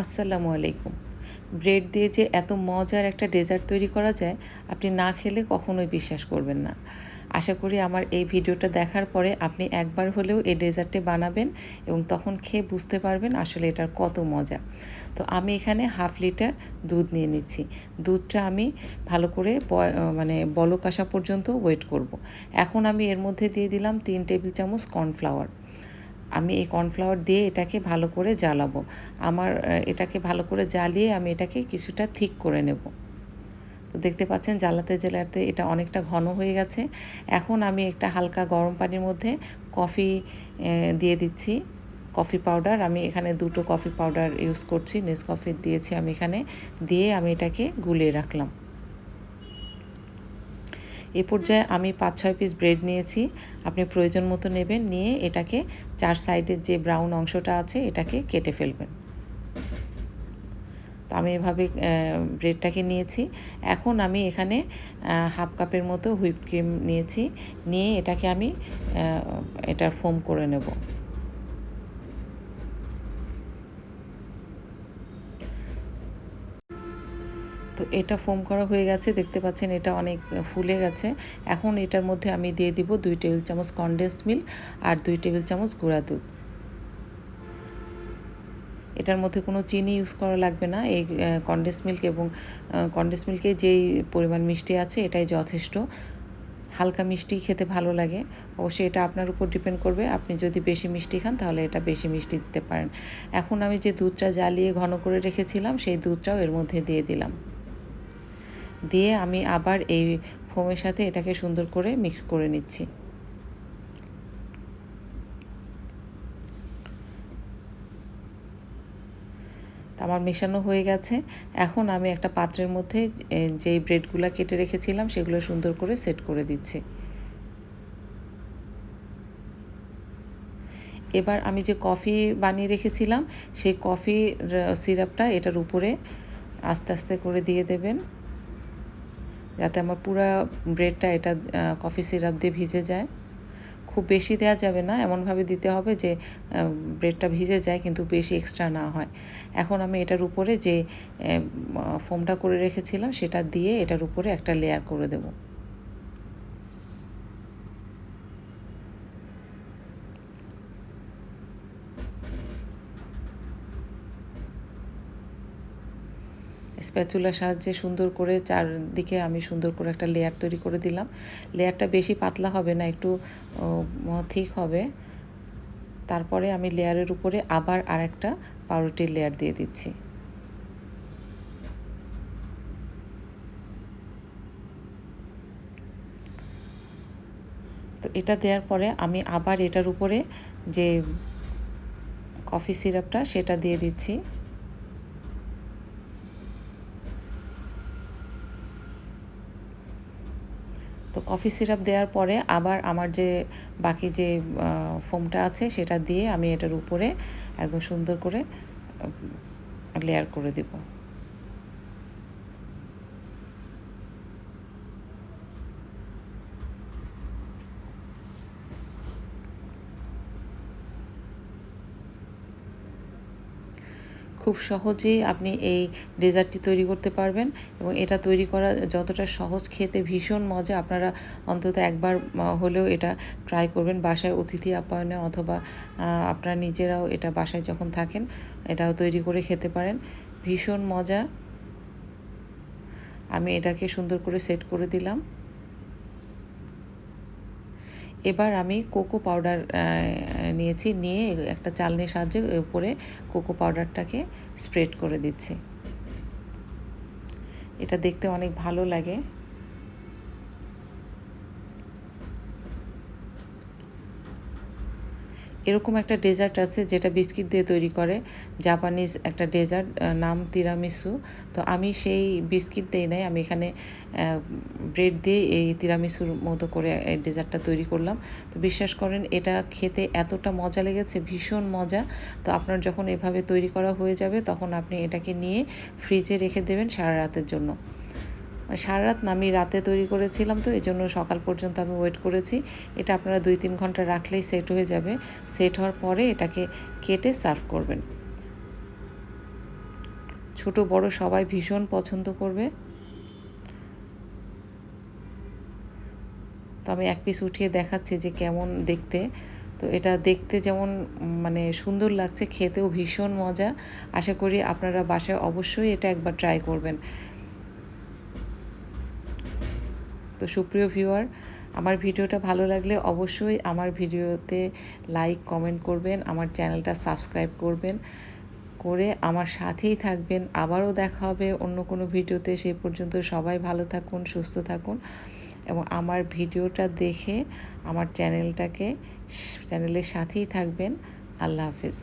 আসসালামু আলাইকুম। ব্রেড দিয়ে যে এত মজার একটা ডেজার্ট তৈরি করা যায়, আপনি না খেলে কখনোই বিশ্বাস করবেন না। আশা করি আমার এই ভিডিওটা দেখার পরে আপনি একবার হলেও এই ডেজার্টটি বানাবেন এবং তখন খেয়ে বুঝতে পারবেন আসলে এটার কত মজা। তো আমি এখানে হাফ লিটার দুধ নিয়ে নিচ্ছি। দুধটা আমি ভালো করে মানে বলক আসা পর্যন্ত ওয়েট করব। এখন আমি এর মধ্যে দিয়ে দিলাম তিন টেবিল চামচ কর্নফ্লাওয়ার। আমি এই কর্নফ্লাওয়ার দিয়ে এটাকে ভালো করে জ্বালাবো। আমার এটাকে ভালো করে জ্বালিয়ে আমি এটাকে কিছুটা থিক করে নেব। তো দেখতে পাচ্ছেন জ্বালাতে জ্বালাতে এটা অনেকটা ঘন হয়ে গেছে। এখন আমি একটা হালকা গরম পানির মধ্যে কফি দিয়ে দিচ্ছি। কফি পাউডার, আমি এখানে দুটো কফি পাউডার ইউজ করছি। নেস কফি দিয়েছি আমি এখানে। দিয়ে আমি এটাকে গুলিয়ে রাখলাম। এ পর্যায়ে আমি পাঁচ, ছয় পিস ব্রেড নিয়েছি। আপনি প্রয়োজন মতো নেবেন, নিয়ে এটাকে চার সাইডের যে ব্রাউন অংশটা আছে, এটাকে কেটে ফেলবেন। তো আমি এভাবে ব্রেডটাকে নিয়েছি। এখন আমি এখানে হাফ কাপের মতো হুইপ ক্রিম নিয়েছি। নিয়ে এটাকে আমি এটা ফোম করে নেব। তো এটা ফোম করা হয়ে গেছে, দেখতে পাচ্ছেন এটা অনেক ফুলে গেছে। এখন এটার মধ্যে আমি দিয়ে দিব দুই টেবিল চামচ কনডেন্স মিল্ক আর দুই টেবিল চামচ গুঁড়া দুধ। এটার মধ্যে কোনো চিনি ইউজ করা লাগবে না। এই কনডেন্স মিল্ক এবং কনডেন্স মিল্কে যেই পরিমাণ মিষ্টি আছে এটাই যথেষ্ট। হালকা মিষ্টি খেতে ভালো লাগে। অবশ্যই এটা আপনার উপর ডিপেন্ড করবে। আপনি যদি বেশি মিষ্টি খান তাহলে এটা বেশি মিষ্টি দিতে পারেন। এখন আমি যে দুধটা জ্বালিয়ে ঘন করে রেখেছিলাম, সেই দুধটাও এর মধ্যে দিয়ে দিলাম। দিয়ে আমি আবার এই ফোমের সাথে এটাকে সুন্দর করে মিক্স করে নিচ্ছি। আমার মেশানো হয়ে গেছে। এখন আমি একটা পাত্রের মধ্যে যেই ব্রেডগুলো কেটে রেখেছিলাম, সেগুলো সুন্দর করে সেট করে দিচ্ছি। এবার আমি যে কফি বানিয়ে রেখেছিলাম, সেই কফি সিরাপটা এটার উপরে আস্তে আস্তে করে দিয়ে দেবেন। যাতে আমার পুরো ব্রেডটা এটা কফি সিরাপ দিয়ে ভিজে যায়। খুব বেশি দেওয়া যাবে না, এমনভাবে দিতে হবে যে ব্রেডটা ভিজে যায় কিন্তু বেশি এক্সট্রা না হয়। এখন আমি এটার উপরে যে ফোমটা করে রেখেছিলাম সেটা দিয়ে এটার উপরে একটা লেয়ার করে দেবো। স্প্যাচুলার সাহায্যে সুন্দর করে চারদিকে আমি সুন্দর করে একটা লেয়ার তৈরি করে দিলাম। লেয়ারটা বেশি পাতলা হবে না, একটু ঠিক হবে। তারপরে আমি লেয়ারের উপরে আবার আরেকটা পাউরুটির লেয়ার দিয়ে দিচ্ছি। তো এটা দেওয়ার পরে আমি আবার এটার উপরে যে কফি সিরাপটা সেটা দিয়ে দিচ্ছি। তো কফি সিরাপ দেওয়ার পরে আবার আমার যে বাকি যে ফোমটা আছে সেটা দিয়ে আমি এটার উপরে একদম সুন্দর করে লেয়ার করে দেবো। খুব সহজেই আপনি এই ডেজার্টটি তৈরি করতে পারবেন এবং এটা তৈরি করা যতটা সহজ, খেতে ভীষণ মজা। আপনারা অন্তত একবার হলেও এটা ট্রাই করবেন বাসায় অতিথি আপ্যায়নে অথবা আপনারা নিজেরাও এটা বাসায় যখন থাকেন, এটাও তৈরি করে খেতে পারেন। ভীষণ মজা। আমি এটাকে সুন্দর করে সেট করে দিলাম। এবার আমি কোকো পাউডার নিয়েছি, নিয়ে একটা চালনির সাহায্যে উপরে কোকো পাউডারটাকে স্প্রেড করে দিচ্ছি। এটা দেখতে অনেক ভালো লাগে। এরকম একটা ডেজার্ট আছে যেটা বিস্কিট দিয়ে তৈরি করে জাপানিজ একটা ডেজার্ট নাম তিরামিসু তো আমি সেই বিস্কিট দিয়ে নাই, আমি এখানে ব্রেড দিয়ে এই তিরামিসুর মতো করে এই ডেজার্টটা তৈরি করলাম। তো বিশ্বাস করেন, এটা খেতে এতটা মজা লেগেছে, ভীষণ মজা। তো আপনার যখন এভাবে তৈরি করা হয়ে যাবে, তখন আপনি এটাকে নিয়ে ফ্রিজে রেখে দেবেন সারা রাতের জন্য। সারা রাত আমি রাতে তৈরি করেছিলাম তো, এই জন্য সকাল পর্যন্ত আমি ওয়েট করেছি। এটা আপনারা দুই তিন ঘণ্টা রাখলেই সেট হয়ে যাবে। সেট হওয়ার পরে এটাকে কেটে সার্ভ করবেন। ছোট, বড় সবাই ভীষণ পছন্দ করবে। তো আমি এক পিস উঠিয়ে দেখাচ্ছি যে কেমন দেখতে। তো এটা দেখতে যেমন মানে সুন্দর লাগছে, খেতেও ভীষণ মজা। আশা করি আপনারা বাসায় অবশ্যই এটা একবার ট্রাই করবেন। তো সুপ্রিয় ভিউয়ার আমার ভিডিওটা ভালো লাগলে অবশ্যই আমার ভিডিওতে লাইক কমেন্ট করবেন, আমার চ্যানেলটা সাবস্ক্রাইব করবেন, করে আমার সাথেই থাকবেন। আবারও দেখা হবে অন্য কোনো ভিডিওতে। সেই পর্যন্ত সবাই ভালো থাকুন, সুস্থ থাকুন এবং আমার ভিডিওটা দেখে আমার চ্যানেলটাকে চ্যানেলের সাথেই থাকবেন। আল্লাহ হাফিজ।